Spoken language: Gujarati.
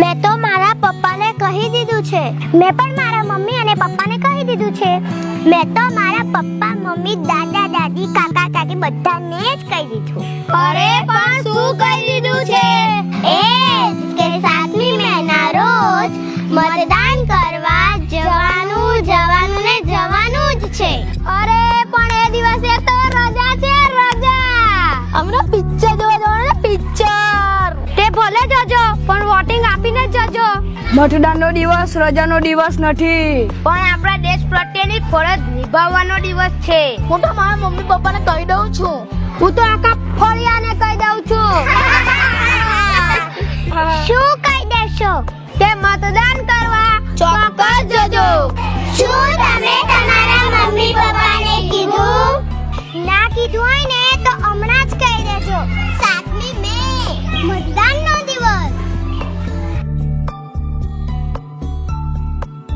મેં તો મારા પપ્પાને કહી દીધું છે. મેં પણ મારા મમ્મી અને પપ્પાને કહી દીધું છે. મેં તો મારા પપ્પા મમ્મી દાદા દાદી કાકા કાકી બધાને જ કહી દીધું. અરે પણ શું કહી દીધું છે? એ કે સાતમી મહિના રોજ મતદાન કરવા જવાનું જવાનું ને જવાનું જ છે. અરે પણ એ દિવસે તો રજા છે રજા! હમણાં પિક્ચર જોવા જવાનું ને પિક્ચર! તે ભલે જજો પણ મતદાનનો દિવસ રજાનો દિવસ નથી. પણ આપણા દેશ પ્રત્યેની ફરજ નિભાવવાનો દિવસ છે. હું તો મારા મમ્મી પપ્પાને કહી દઉં છું. હું તો આખા ફળિયાને કહી દઉં છું. શું કહી દેશો? તે મતદાન કરવા ચોક્કસ જજો. શું તમે તમારા મમ્મી પપ્પાને કીધું? ના કીધું હોય ને તો હમણાં જ કહી